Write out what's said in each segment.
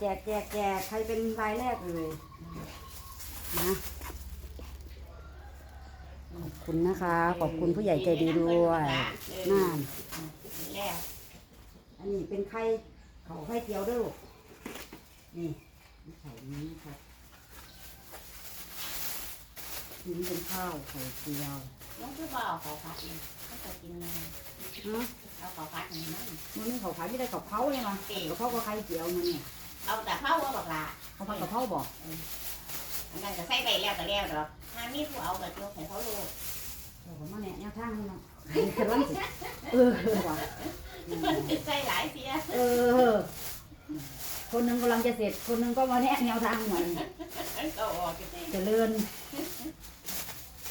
แจกแจกแจกใครเป็นรายแรกเลยนะขอบคุณนะคะ ขอบคุณผู้ใหญ่ใจดีด้วยน่านแล้วอันนี้เป็นไข่เขาไข่เจียวเด้วยนี่ไข่นี้ครับนี่เป็นข้าวไข่เจียวน้องคือบ่เอาเขาผัดนี่เขาจะกินเลยฮะเอาเขาผัดให้มันมันไม่เขาขายไม่ได้กับเขาเลยมั้งกับเขาก็ไข่เจียวมันเนี่ย เอาแต่เผาว่าบอกละเขาพักกับเขาบอกอันนั้นก็ใส่ไปแล้วก็แล้วดอกถ้ามีผู้เอาก็ยกให้เขารู้เดี๋ยวผมมาแนะแนวทางนี่เนาะกำลังสิเออว่ะมันสิใส่หลายเสียเออ คนหนึ่งกำลังจะเสร็จ คนหนึ่งก็มาแนะแนวทางเหมือนก็ออกกันสิเจริญ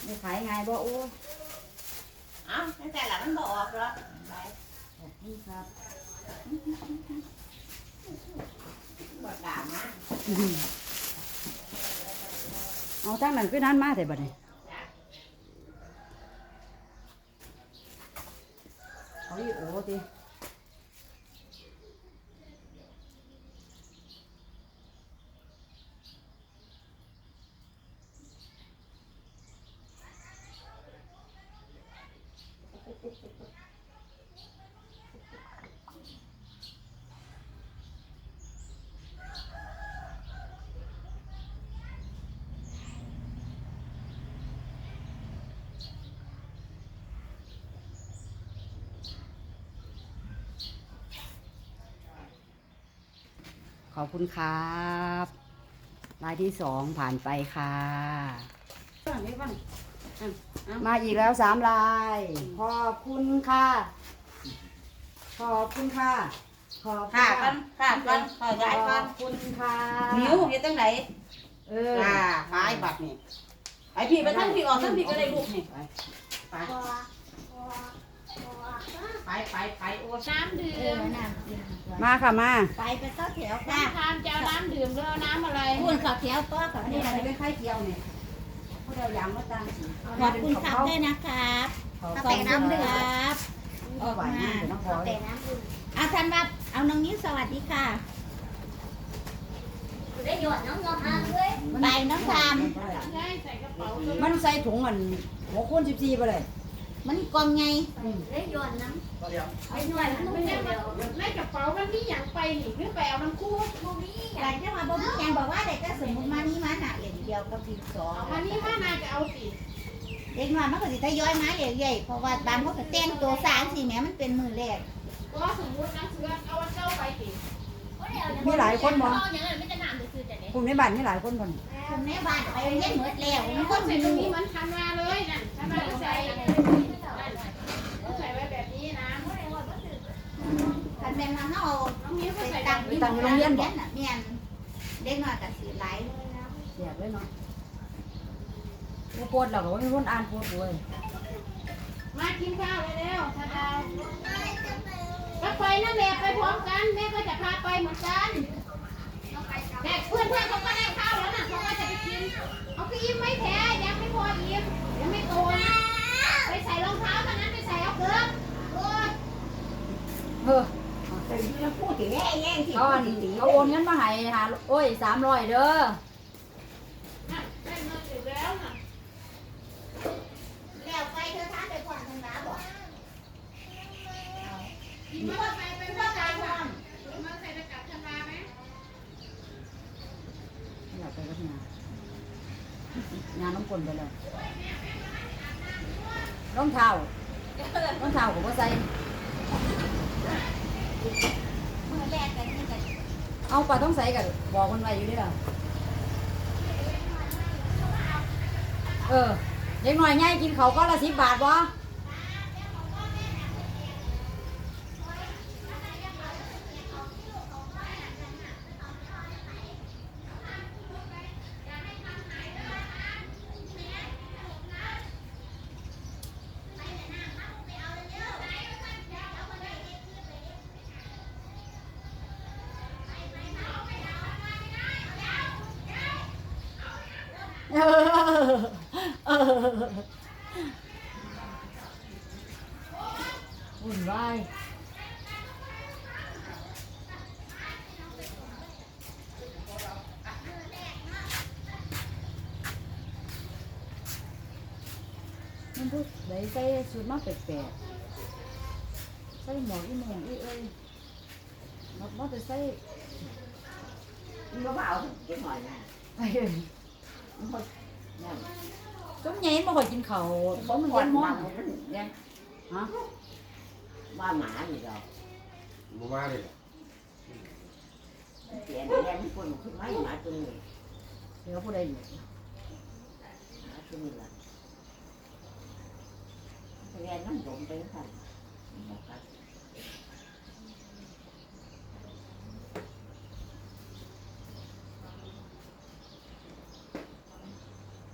ไม่ขายไงบ่โอ้เอ้าตั้งแต่ละมันบ่ออกหรอกไป ขอบคุณครับบ่ด่ามา เอาตั้งนั้นคือนั้นมาแต่บัดนี้เอาอีโอ้ติ ขอบคุณครับรายที่สองผ่านไปค่ะ มาอีกแล้วสามลาย ขอบคุณค่ะ ขอบคุณค่ะ ขอบคุณค่ะกันค่ะกันขอขย้ายกัอนบคุณค่ะนิ้วเฮ็ดจังไดเอออ่าขายบัตรนี่ไอพี่ไปทั้งพี่ออกทั้งพี่ก็ได้ลูกนี่ไปไป ไปไปไปโอ้น้ำดื่เออมน้ำมาค่ะมา ไปไปเข้าแถวน้ค่ะทานจะเอาน้ำดื่มหรือเอาน้ำอะไรพูดเข้าแถวก็กับอันนี่นี้อะไรเป็นไข่เจียวเนี่ยพวกเรายางมาตั้งสิขอบคุณครับด้วยนะครับขอบข้าวคุแต่ณน้ำดื่มคครับออกมาเดี๋ยวน้องพลอยแต่น้ำดื่มอาจารย์บับเอาน้องนิ้วสวัสดีค่ะ ได้หยดน้องงอมอ่างด้วยใบน้องทามใช่ใส่กระเป๋าเลยมันใส่ถุงมันหัวคูณสิบสี่ไปเลย มันกลมไงได้หยดน้ำไอ้หน่วยมันไม่ไม่ใช่ได้ว่าในกระเป๋ามันมีอย่างไปหนิหรือไปเอาน้ำคู่บ่มีหลังจากมาบอกพี่แจงบอกว่าเด็กก็สมมติมานี่มาหนักเหรียญเดียวกับปีสองอันนี้ว่าน่าจะเอาสิเด็กน้อยมันก็สิทยอยมาเรื่อยๆเพราะว่าบางเขาก็แต่งตัวสางสิแหม่มันเป็นมือแรกก็สมมตินะเสือเอาอันเจ้าไปสิมีหลายคนบ่อย่างนั้นไม่จะนานซื้อแต่เนี่ยกลุ่มในบ้านมีหลายคนบ่นคนในบ้านไปเรียนหมดแล้วมันก็ก็ใส่มีตรงนี้มันทันมาเลยนั่นทันมาใส่ต้องใส่ไว้แบบนี้นะ คันแม่นมาเฮา น้องมิ้ว ไป ก็ใส่ ตั้งแบบที่โรงเรียนน่ะแม่นเด็กน้อยก็สิหลายแจกเลยเนาะผู้โพดเราก็ว่ามีคนอ่านโพดด้วยมากินข้าวเร็วๆทาดาวก็ไปนั่นแหละไปพร้อมกันแม่ก็จะพาไปเหมือนกันแต่เพื่อนเพื่อนๆเขาก็ได้ข้าวแล้วน่ะเขาก็จะไปกินเอาก็อิ่มไม่แพ้ยังไม่พออิ่มยังไม่โตนะไปใส่รองเท้าเท่านั้นไปใส่เอาเกลือโอ้ยเออแต่ที่ เราพูดถึงแย่ๆที่เขาอันเขาโอนเงินมาให้หาโอ้ยสามร้อยเด้อน่ะได้เงินอยู่แล้วไปเธอทานไปก่อนทางน้าบอกกินเมื่อไปกับธนาไหมอยากไปวัดงานงานน้ำกลไปเลยรองเท้ารองเท้าผมก็ใส่ มือแรกกันนี่กันเอาปลาต้องใส่กับบอกคนไว้อยู่เหรอเออเด็กหน่อยง่ายกินเขาก็ละสิบบาทวะ buồn vai. Nhưng phút đấy cây sườn mắt phải kẹt Cây mỏ cái mồm đi ơi. Nó bắt được cây, nó bảo cái mỏ này. หมวกอีหมวกอีเอ้ยรับมาแต่ใส่มันบ่เอากินหอยนะไอ้เอ้ยมันบ่นั่น ต้มใหญ่บ่ค่อยกินข้าวเพราะมันเย็นฮ้อน มันเนี่ย ฮะ ว่าหมานี่ดอก บ่มาเลย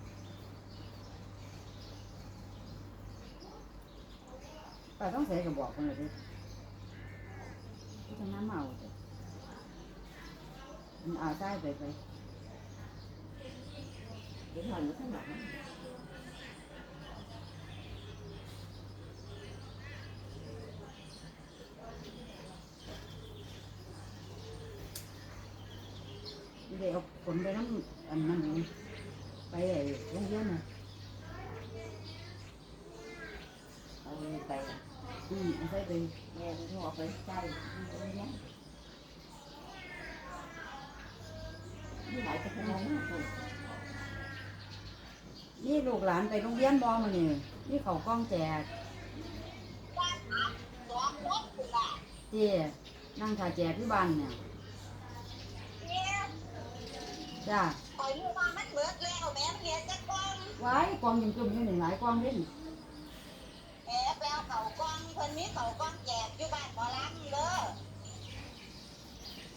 เปลี่ยนแรงคนขึ้นมาหมาตัวนี้เดี๋ยวผู้ใดอยู่หมาตัวนี้ล่ะแรงน้ำดมไปค่ะบอกครับป้าต้องใส่กระบอกเพิ่นเลยเด้ที่ทำน้ำเมาจ้ะมันเอาใส่ไปไปกินหอยมันขนาดนั้นเดี๋ยวเอาผลไปน้ำอันนั้นนี่ไปไอ้โรงเรียนน่ะเอาไปล่ะอืมเอาใส่ไปแม่มันเอาไปใส่เนี่ยนี่หลายจะเป็นอะไรมากเลยนี่ลูกหลานไปโรงเรียนบอมาเนี่ยนี่เขากล้องแจกเจ้นั่งถ่ายแจกที่บ้านเนี่ยจ้าคอยอยู่ว่ามันเบิดแล้วแม่มันเหลือจะกล้องไว้กองยิงจุ่มอยู่หนึ่งหลายกองเล่น แหมแปลเก่ากล้องเพิ่นมีเก่าก้องแจกอยู่บ้านหมอลำเด้อ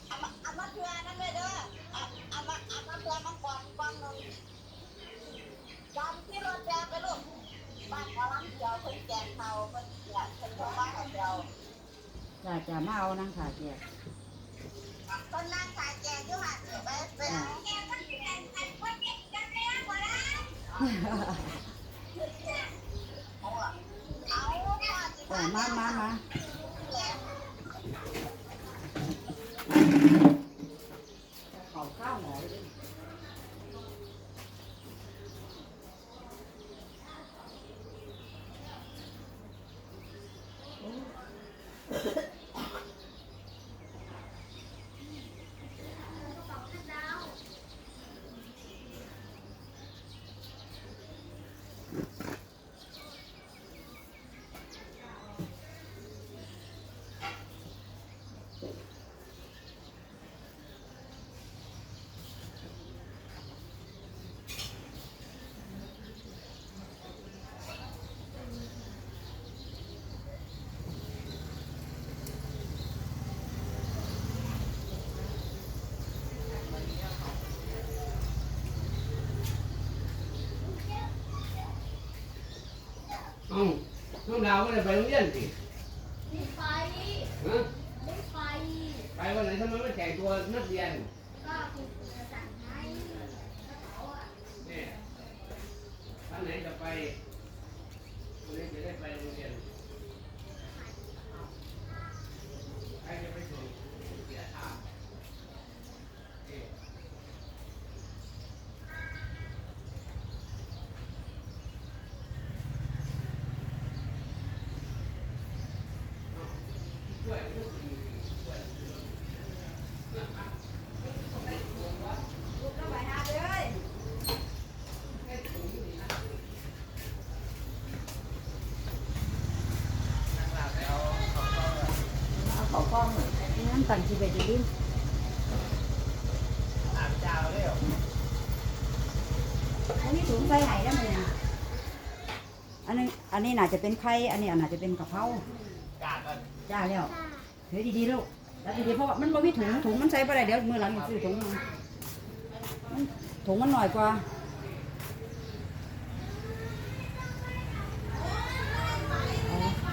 เอามาเอามาเพื่อนั่นเลยเด้อเอาเอามาเอามาเพื่อมังกรกล้องหนึ่งจำที่รถแจกไปลูกบ้านหมอลำเดียวเพิ่นแจกเขาเพิ่นแจกเพิ่นโทรมาให้เดียวจ้าจ้ามาเอานั่งถ่าแจกเพิ่นนั่งขายแจกอยู่หันไปไปเอาแจกมันแจกกันเพิ่นแจกกันแล้วหมอลำเอาล่ะเอาพ่ อสิจ้ามามามาเขาข้าวหน่อยดิ เอ้าน้อง ดาวไม่ได้ไปโรงเรียนสิไม่ไปฮะไม่ไปไปวันไหนทำไมไม่แต่งตัวนักเรียนก็คุณครูสั่งให้เขาอะเนี่ยท่านไหนจะไปวันนี้จะได้ไปโรงเรียนใครจะไปส่งเสียท่าเอ๊ะช่วยลูกดีช่วย เอาเขากล้องเลย น้ำตันชีวิตดิอันนี้ถุงใส่ไหได้ไหมเนี่ยอันนี้อันนี้น่าจะเป็นไข่อันนี้น่าจะเป็นกะเพราจ้าแล้วเฮ้ยดีๆลูกแล้วดีๆเพราะว่ามันบ่มีถุงถุงมันใส่ไปได้เดี๋ยวมือหลังจะซื้อถุงมาถุงมันหน่อยกว่า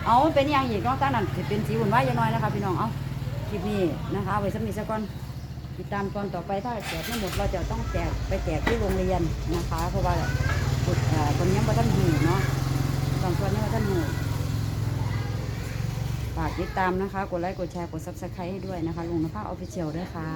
เอาเป็นอย่างอีกนาะการนั้นจะเป็นสีหุ่นไว้ยังน้อยนะคะพี่น้องเอา ลิปนี้นะคะเอาไว้สำหรับสักก่อนติดตามตอนต่อไปถ้าแจกไม่หมดเราจะต้องแจกไปแจกที่โรงเรียนนะคะ เพราะว่าบุตรเอ่อคนยังบ่ท่านหูเนาะบางคนยังบ่ท่านหูฝากติดตามนะคะ กดไลค์กดแชร์กดซับสไครต์ให้ด้วยนะคะลุงนภาออฟฟิเชียลด้วยค่ะ